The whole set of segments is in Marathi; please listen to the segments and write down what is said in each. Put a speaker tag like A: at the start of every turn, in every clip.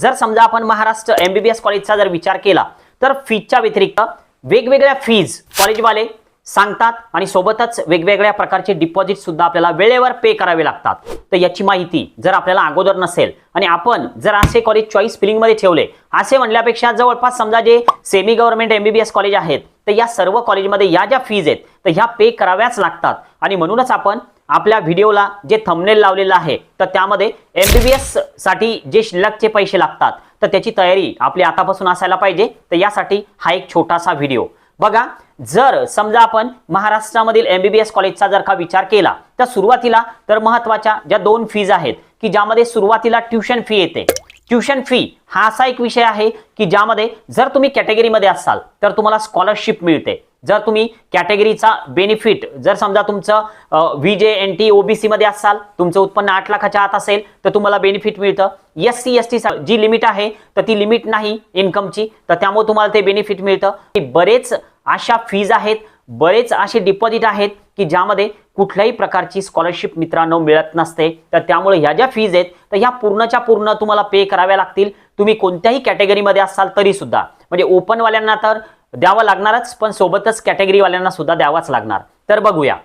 A: जर समजा आपण महाराष्ट्र एमबीबीएस कॉलेजचा जर विचार केला तर फीजच्या व्यतिरिक्त वेगवेगळ्या फीज कॉलेजवाले सांगतात आणि सोबतच वेगवेगळ्या प्रकारचे डिपॉझिट सुद्धा आपल्याला वेळेवर पे करावे लागतात. तर याची माहिती जर आपल्याला अगोदर नसेल आणि आपण जर असे कॉलेज चॉईस फिलिंगमध्ये ठेवले असे म्हणल्यापेक्षा जवळपास समजा जे सेमी गव्हर्नमेंट एमबीबीएस कॉलेज आहेत तर या सर्व कॉलेजमध्ये या ज्या फीज आहेत तर ह्या पे कराव्याच लागतात. आणि म्हणूनच आपण आपल्या व्हिडिओला जे थंबनेल लावलेलं आहे तर त्यामध्ये एमबीबीएससाठी जे शिल्लकचे पैसे लागतात तर त्याची तयारी आपली आतापासून असायला पाहिजे. तर यासाठी हा एक छोटासा व्हिडिओ. बघा जर समजा आपण महाराष्ट्रामधील एम बी बी एस कॉलेजचा जर का विचार केला तर सुरुवातीला तर महत्त्वाच्या ज्या दोन फीज आहेत की ज्यामध्ये सुरुवातीला ट्युशन फी येते. ट्युशन फी हा असा एक विषय आहे की ज्यामध्ये जर तुम्ही कॅटेगरीमध्ये असाल तर तुम्हाला स्कॉलरशिप मिळते. जर तुम्ही कॅटेगरीचा बेनिफिट जर समजा तुमचं V J N T OBC मध्ये असाल तुमचं उत्पन्न आठ लाखाच्या आत असेल तर तुम्हाला बेनिफिट मिळतं. एस सी एस टी जी लिमिट आहे तर ती लिमिट नाही इन्कमची तर त्यामुळे तुम्हाला ते बेनिफिट मिळतं. बरेच अशा फीज आहेत बरेच असे डिपॉझिट आहेत की ज्यामध्ये कुठल्याही प्रकारची स्कॉलरशिप मित्रांनो मिळत नसते. तर त्यामुळे ह्या ज्या फीज आहेत तर ह्या पूर्णच्या पूर्ण तुम्हाला पे कराव्या लागतील. तुम्ही कोणत्याही कॅटेगरीमध्ये असाल तरी सुद्धा म्हणजे ओपनवाल्यांना तर द्यावं लागणारच पण सोबतच कॅटेगरीवाल्यांना सुद्धा द्यावाच लागणार. तर बघूया.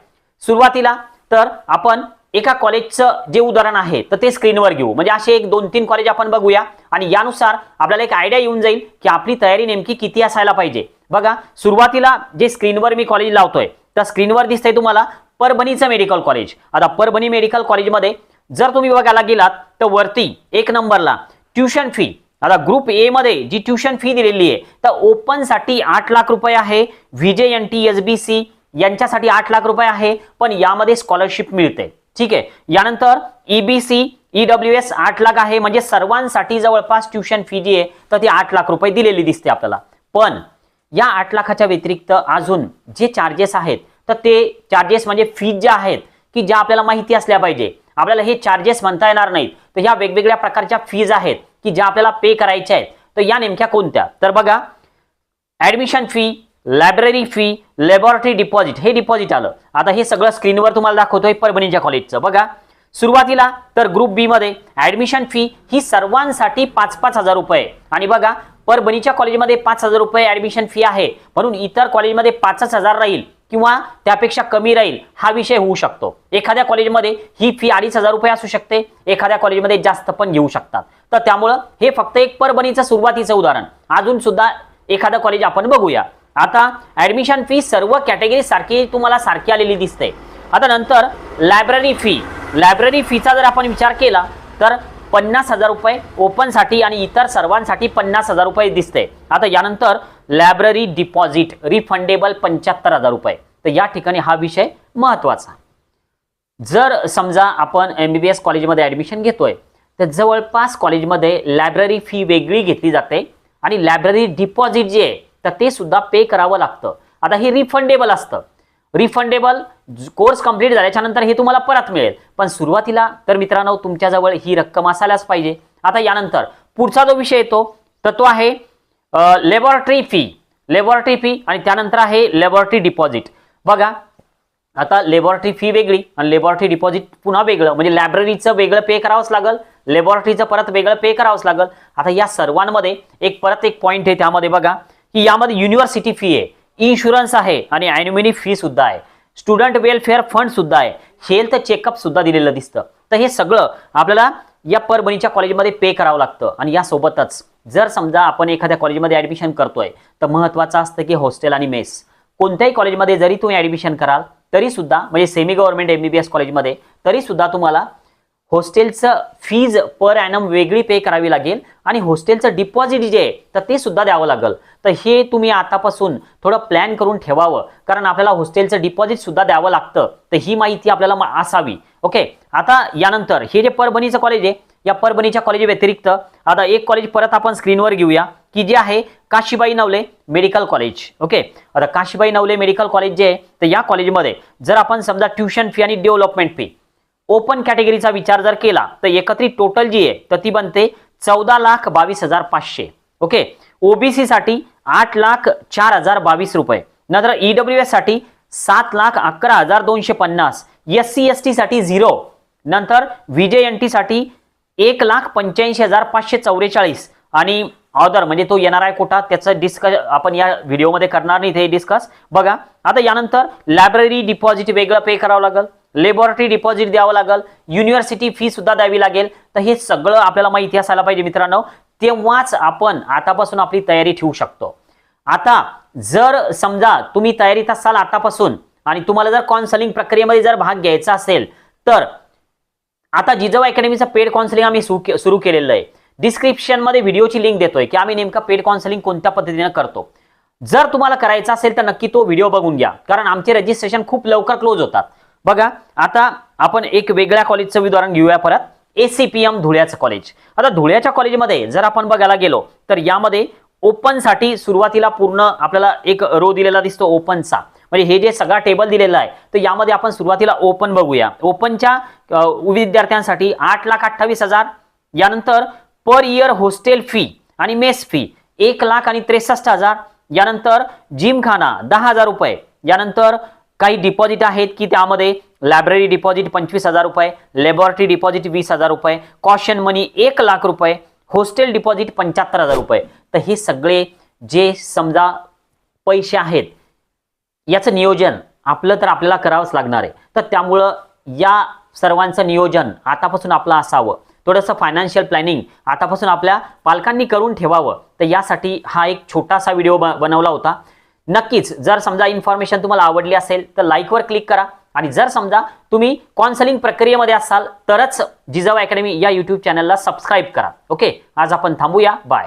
A: सुरुवातीला तर आपण एका कॉलेजचं जे उदाहरण आहे तर ते स्क्रीनवर घेऊ. म्हणजे असे एक दोन तीन कॉलेज आपण बघूया. आणि यानुसार आपल्याला एक आयडिया येऊन जाईल की आपली तयारी नेमकी किती असायला पाहिजे. बघा सुरुवातीला जे स्क्रीनवर मी कॉलेज लावतोय तर स्क्रीनवर दिसतंय तुम्हाला परभणीचं मेडिकल कॉलेज आता परभणी मेडिकल कॉलेजमध्ये जर तुम्ही बघायला गेलात तर वरती एक नंबरला ट्युशन फी आता ग्रुप ए मध्ये जी ट्युशन फी दिलेली आहे तर ओपनसाठी आठ लाख रुपये आहे. VJ N T S B C यांच्यासाठी आठ लाख रुपये आहे. पण यामध्ये स्कॉलरशिप मिळते. ठीक आहे? यानंतर ईबीसी ईडब्ल्यू एस आठ लाख आहे. म्हणजे सर्वांसाठी जवळपास ट्युशन फी जी आहे तर ती आठ लाख रुपये दिलेली दिसते आपल्याला. पण या आठ लाखाच्या व्यतिरिक्त अजून जे चार्जेस आहेत तर ते चार्जेस म्हणजे फीज ज्या आहेत की ज्या आपल्याला माहिती असल्या पाहिजे. आपल्याला हे चार्जेस म्हणता येणार नाहीत. तर ह्या वेगवेगळ्या प्रकारच्या फीज आहेत. की ज्या आपल्याला पे करायच्या आहेत तर या नेमक्या कोणत्या? तर बघा admission fee library fee laboratory deposit हे डिपॉझिट आलं. आता हे सगळं स्क्रीनवर तुम्हाला दाखवतोय परभणीच्या कॉलेजचं बघा सुरुवातीला तर ग्रुप बी मध्ये ऍडमिशन फी ही सर्वांसाठी पाच पाच हजार रुपये आणि बघा परभणीच्या कॉलेजमध्ये पाच हजार रुपये ऍडमिशन फी आहे. म्हणून इतर कॉलेजमध्ये पाचच हजार राहील. किंवा त्यापेक्षा कमी राहील हा विषय होऊ शकतो. एखाद्या कॉलेजमध्ये ही फी अडीच हजार रुपये असू शकते एखाद्या कॉलेजमध्ये जास्त पण घेऊ शकतात. तर त्यामुळं हे फक्त एक परभणीचं सुरुवातीचं उदाहरण. अजून सुद्धा एखादं कॉलेज आपण बघूया. आता ऍडमिशन फी सर्व कॅटेगरी सारखी तुम्हाला सारखी आलेली दिसते. आता नंतर लायब्ररी फी लायब्ररी फीचा जर आपण विचार केला तर पन्नास हजार रुपये ओपनसाठी आणि इतर सर्वांसाठी पन्नास हजार रुपये दिसते. आता यानंतर लायब्ररी डिपॉझिट रिफंडेबल पंच्याहत्तर हजार रुपये. तर या ठिकाणी हा विषय महत्त्वाचा जर समजा आपण एम बी बी एस कॉलेजमध्ये ॲडमिशन घेतोय तर जवळपास कॉलेजमध्ये लायब्ररी फी वेगळी घेतली जाते आणि लायब्ररी डिपॉझिट जे आहे तर ते सुद्धा पे करावं लागतं. आता हे रिफंडेबल असतं. रिफंडेबल कोर्स कंप्लीट झाल्याच्यानंतर हे तुम्हाला परत मिळेल. पण सुरुवातीला तर मित्रांनो तुमच्याजवळ ही रक्कम असायलाच पाहिजे. आता यानंतर पुढचा जो विषय येतो तर तो आहे लॅबॉरेटरी फी लॅबॉरेटरी फी आणि त्यानंतर आहे लॅबॉरेटरी डिपॉझिट बघा आता लॅबॉरेटरी फी वेगळी आणि लॅबॉरेटरी डिपॉझिट पुन्हा वेगळं. म्हणजे लायब्ररीचं वेगळं पे करावंच लागल लॅबॉरेटरीचं परत वेगळं पे करावंच लागल. आता या सर्वांमध्ये एक परत एक पॉईंट आहे त्यामध्ये बघा की यामध्ये युनिव्हर्सिटी फी आहे. इन्शुरन्स आहे आणि ॲन्युमिनी फी सुद्धा आहे. स्टुडंट वेलफेअर फंड सुद्धा आहे. हेल्थ चेकअप सुद्धा दिलेलं दिसतं. तर हे सगळं आपल्याला या परभणीच्या कॉलेजमध्ये पे करावं लागतं. आणि यासोबतच जर समजा आपण एखाद्या कॉलेजमध्ये ॲडमिशन करतोय तर महत्त्वाचं असतं की हॉस्टेल आणि मेस कोणत्याही कॉलेजमध्ये जरी तुम्ही ॲडमिशन कराल तरी सुद्धा म्हणजे semi government M B B S कॉलेजमध्ये तरी सुद्धा तुम्हाला हॉस्टेलचं फीज पर ॲनम वेगळी पे करावी लागेल आणि हॉस्टेलचं डिपॉझिट जे आहे तर ते सुद्धा द्यावं लागेल. तर हे तुम्ही आतापासून थोडं प्लॅन करून ठेवावं कारण आपल्याला हॉस्टेलचं डिपॉझिट सुद्धा द्यावं लागतं. तर ही माहिती आपल्याला असावी. ओके आता यानंतर हे जे परभणीचं कॉलेज आहे या परभणीच्या कॉलेज व्यतिरिक्त आता एक कॉलेज परत आपण स्क्रीनवर घेऊया की जे आहे Kashibai Navale medical college okay आता काशीबाई नवले मेडिकल कॉलेज जे आहे तर या कॉलेजमध्ये जर आपण समजा ट्युशन फी आणि डेव्हलपमेंट फी ओपन कॅटेगरीचा विचार जर केला तर एकत्रित टोटल जी आहे तर ती बनते चौदा लाख बावीस हजार पाचशे. ओके? ओबीसी साठी आठ लाख चार हजार बावीस रुपये. नंतर ईडब्ल्यू एससाठी सात लाख अकरा हजार दोनशे पन्नास. एस सी एस टी साठी झिरो नंतर विजय एन टी साठी एक लाख पंच्याऐंशी हजार पाचशे चौवेचाळीस. आणि ऑदर म्हणजे तो येणार आहे कोटा त्याचं डिस्कस आपण या व्हिडिओमध्ये करणार नाही ते डिस्कस बघा आता यानंतर लायब्ररी डिपॉझिट वेगळं पे करावं लागेल. लेबॉरेटरी डिपॉझिट द्यावं लागेल युनिव्हर्सिटी फी सुद्धा द्यावी लागेल. तर हे सगळं आपल्याला माहिती असायला पाहिजे मित्रांनो. तेव्हाच आपण आतापासून आपली तयारी ठेवू शकतो. आता जर समजा तुम्ही तयारीत असाल आतापासून आणि तुम्हाला जर काउन्सलिंग प्रक्रियेमध्ये जर भाग घ्यायचा असेल तर आता जिजाऊ अकॅडमीचं पेड काउन्सलिंग आम्ही सुरू सुरू केलेलं आहे. डिस्क्रिप्शनमध्ये व्हिडिओची लिंक देतोय की आम्ही नेमका पेड काउन्सलिंग कोणत्या पद्धतीने करतो. जर तुम्हाला करायचा असेल तर नक्की तो व्हिडिओ बघून घ्या. कारण आमचे रजिस्ट्रेशन खूप लवकर क्लोज होतात. बघा आता आपण एक वेगळ्या कॉलेजचं उदाहरण घेऊया परत. एसीपीएम धुळ्याचं कॉलेज आता धुळ्याच्या कॉलेजमध्ये जर आपण बघायला गेलो तर यामध्ये ओपनसाठी सुरुवातीला पूर्ण आपल्याला एक रो दिलेला दिसतो ओपनचा म्हणजे हे जे सगळा टेबल दिलेला आहे तर यामध्ये आपण सुरुवातीला ओपन बघूया. ओपनच्या विद्यार्थ्यांसाठी आठ लाख अठ्ठावीस हजार यानंतर पर इयर हॉस्टेल फी आणि मेस फी एक लाख आणि त्रेसष्ट हजार यानंतर जिमखाना दहा हजार रुपये यानंतर काही डिपॉझिट आहेत की त्यामध्ये लायब्ररी डिपॉझिट पंचवीस हजार रुपये लॅबॉरेटरी डिपॉझिट वीस हजार रुपये कॉशन मनी एक लाख रुपये हॉस्टेल डिपॉझिट पंच्याहत्तर हजार रुपये. तर हे सगळे जे समजा पैसे आहेत याचं नियोजन आपलं तर आपल्याला करावंच लागणार आहे. तर त्यामुळं या सर्वांचं नियोजन आतापासून आपलं असावं. थोडंसं फायनान्शियल प्लॅनिंग आतापासून आपल्या पालकांनी करून ठेवावं. तर यासाठी हा एक छोटासा व्हिडिओ ब- बनवला होता. नक्कीच जर समजा इन्फॉर्मेशन तुम्हाला आवडली असेल तर लाईकवर क्लिक करा. आणि जर समजा तुम्ही कॉन्सलिंग प्रक्रियेमध्ये असाल तरच जिजाऊ अकॅडमी या युट्यूब चॅनलला सबस्क्राईब करा. ओके आज आपण थांबूया. बाय